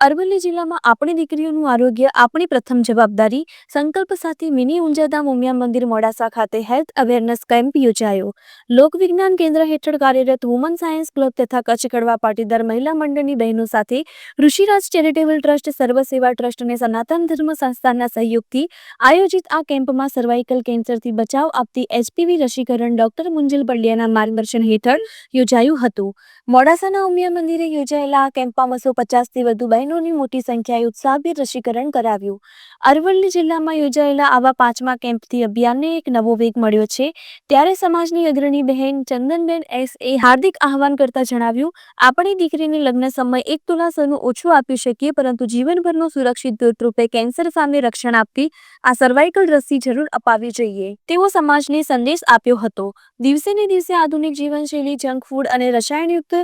અરવલ્લી જિલ્લામાં આપણી દીકરીઓનું આરોગ્ય, આપણી પ્રથમ જવાબદારી, સંકલ્પ સાથે મિની ઊંઝાધામ ઉમિયા મંદિર મોડાસા ખાતે હેલ્થ અવેરનેસ કેમ્પ યોજાયો. લોક વિજ્ઞાન કેન્દ્ર હેઠળ કાર્યરત વુમન સાયન્સ ક્લબ તથા કચ્છ કડવા પાટીદાર મહિલા મંડળની બહેનો સાથે ઋષિરાજ ચેરિટેબલ ટ્રસ્ટ, સર્વ સેવા ટ્રસ્ટ અને સનાતન ધર્મ સંસ્થાના સહયોગથી આયોજિત આ કેમ્પમાં સર્વાઇકલ કેન્સરથી બચાવ આપતી એચપીવી રસીકરણ ડોક્ટર મુંજલ પંડ્યાના માર્ગદર્શન હેઠળ યોજાયું હતું. મોડાસાના ઉમિયા મંદિરે યોજાયેલા આ કેમ્પમાં બસો પચાસથી વધુ બહેનોની મોટી સંખ્યાએ ઉત્સાહભેર રસીકરણ કરાવ્યું. અરવલ્લી જિલ્લામાં યોજાયેલા આવા પાંચમા કેમ્પથી અભિયાનને એક નવો વેગ મળ્યો છે. ત્યારે સમાજની અગ્રણી બહેન ચંદનબેન એસ એ હાર્દિક આહવાન કરતા જણાવ્યું, આપણી દીકરીને લગ્ન સમય એક તોલા ઓછું આપી શકીએ, પરંતુ જીવનભરનું સુરક્ષિત દૂત રૂપે કેન્સર સામે રક્ષણ આપતી આ સર્વાઇકલ રસી જરૂર અપાવી જોઈએ. તેવો સમાજને સંદેશ આપ્યો હતો. દિવસે ને દિવસે આધુનિક જીવનશૈલી, જંક ફૂડ અને રસાયણયુક્ત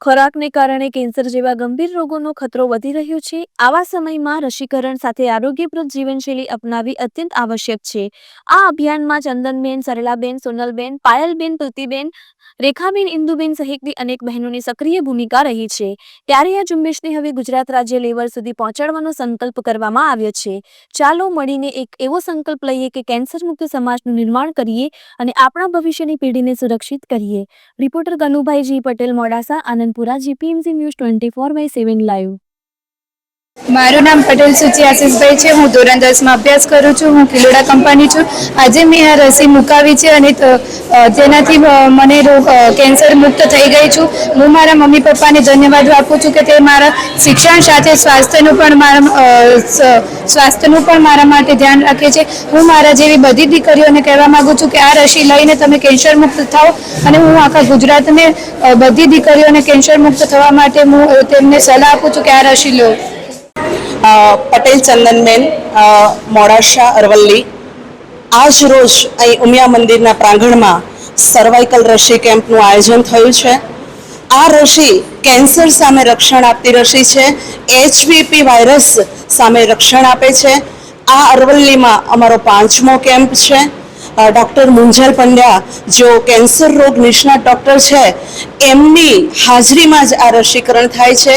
ખોરાકને કારણે કેન્સર જેવા ગંભીર રોગોનો ખતરો વધી રહ્યો છે. આવા સમયમાં રસીકરણ સાથે આરોગ્યપ્રદ જીવનશૈલી અપનાવી અત્યંત આવશ્યક છે. આ અભિયાનમાં ચંદનબેન, સરલાબેન, સોનલબેન, પાયલબેન, પ્રીતિબેન, રેખાબેન, ઇન્દુબેન સહિતની અનેક બહેનોની સક્રિય ભૂમિકા રહી છે. ત્યારે આ ઝુંબેશને હવે ગુજરાત રાજ્ય લેવલ સુધી પહોંચાડવાનો સંકલ્પ કરવામાં આવ્યો છે. ચાલો મળીને એક એવો સંકલ્પ લઈએ કે કેન્સર મુક્ત સમાજનું નિર્માણ કરીએ અને આપણા ભવિષ્યની પેઢીને સુરક્ષિત કરીએ. Reporter Kanubhaiji Patel, Modasa Anandpura GPMC news twenty four by seven live મારું નામ પટેલ સુચિ આશીષભાઈ છે. હું ધોરણ દસમાં અભ્યાસ કરું છું. હું કિલોડા કંપની છું. આજે મેં આ રસી મુકાવી છે અને તેનાથી મને રોગ કેન્સર મુક્ત થઈ ગઈ છું. હું મારા મમ્મી પપ્પાને ધન્યવાદ આપું છું કે તે મારા શિક્ષણ સાથે સ્વાસ્થ્યનું પણ મારા સ્વાસ્થ્યનું પણ મારા માટે ધ્યાન રાખે છે. હું મારા જેવી બધી દીકરીઓને કહેવા માગું છું કે આ રસી લઈને તમે કેન્સર મુક્ત થાઓ અને હું આખા ગુજરાતને બધી દીકરીઓને કેન્સર મુક્ત થવા માટે હું તેમને સલાહ આપું છું કે આ રસી લો. પટેલ ચંદનબેન મોડાસા અરવલ્લી. આજ રોજ અહીં ઉમિયા મંદિરના પ્રાંગણમાં સર્વાઇકલ રસી કેમ્પનું આયોજન થયું છે. આ રસી કેન્સર સામે રક્ષણ આપતી રસી છે. એચવીપી વાયરસ સામે રક્ષણ આપે છે. આ અરવલ્લીમાં અમારો પાંચમો કેમ્પ છે. ડૉક્ટર મુંજલ પંડ્યા, જેઓ કેન્સર રોગ નિષ્ણાત ડૉક્ટર છે, એમની હાજરીમાં જ આ રસીકરણ થાય છે.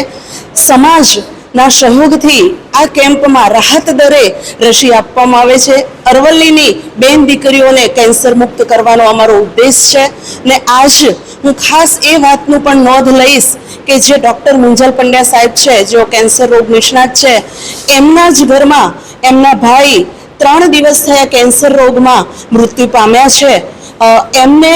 સમાજના સહયોગથી આ કેમ્પમાં રાહત દરે રસી આપવામાં આવે છે. અરવલ્લીની બેન દીકરીઓને કેન્સર મુક્ત કરવાનો અમારો ઉદ્દેશ છે ને આજ હું ખાસ એ વાતનું પણ નોંધ લઈશ કે જે ડૉક્ટર મુંજલ પંડ્યા સાહેબ છે, જેઓ કેન્સર રોગ નિષ્ણાત છે, એમના જ ઘરમાં એમના ભાઈ ત્રણ દિવસ થયા કેન્સર રોગમાં મૃત્યુ પામ્યા છે. એમને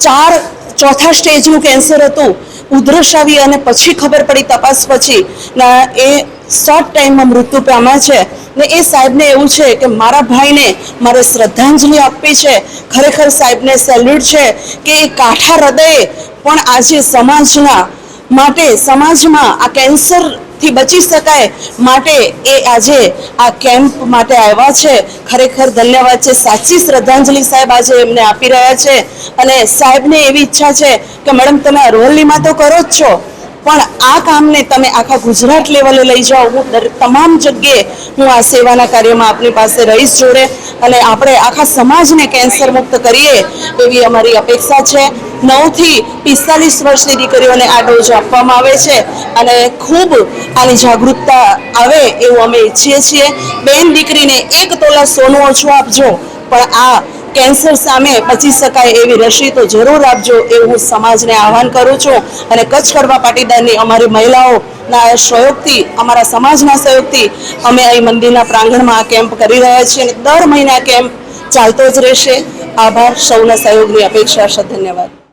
ચાર ચોથા સ્ટેજનું કેન્સર હતું. ઉધરસ આવી અને પછી ખબર પડી તપાસ પછી, ના, એ શોર્ટ ટાઈમમાં મૃત્યુ પામ્યા છે. ને એ સાહેબને એવું છે કે મારા ભાઈને મારે શ્રદ્ધાંજલિ આપવી છે. ખરેખર સાહેબને સેલ્યુટ છે કે એ કાઠા હૃદયે પણ આજે સમાજના માટે, સમાજમાં આ કેન્સર થી બચી શકાય માટે એ આજે આ કેમ્પ માટે આવ્યા છે. ખરેખર ધન્યવાદ છે. સાચી શ્રદ્ધાંજલિ સાહેબ આજે એમને આપી રહ્યા છે. અને સાહેબને એવી ઈચ્છા છે કે, મેડમ, તમે અરવલ્લીમાં તો કરો જ છો, પણ આ કામને તમે આખા ગુજરાત લેવલે લઈ જાઓ. હું દર- તમામ જગ્યાએ હું આ સેવાના કાર્યમાં આપની પાસે રહીશ જોડે. અને આપણે આખા સમાજને કેન્સર મુક્ત કરીએ એવી અમારી અપેક્ષા છે. નવથી પિસ્તાલીસ વર્ષની દીકરીઓને આ ડોઝ આપવામાં આવે છે અને ખૂબ આની જાગૃતતા આવે એવું અમે ઈચ્છીએ છીએ. બેન દીકરીને એક તોલા સોનું ઓછું આપજો, પણ આ કેન્સર સામે બચી શકાય એવી રસી તો જરૂર આપજો એવું હું સમાજને આહવાન કરું છું. અને કચ્છ કરવા પાટીદારની અમારી મહિલાઓના સહયોગથી, અમારા સમાજના સહયોગથી અમે અહીં મંદિરના પ્રાંગણમાં આ કેમ્પ કરી રહ્યા છીએ અને દર મહિને કેમ્પ ચાલતો જ રહેશે. આભાર, સૌના સહયોગની અપેક્ષા છે. ધન્યવાદ.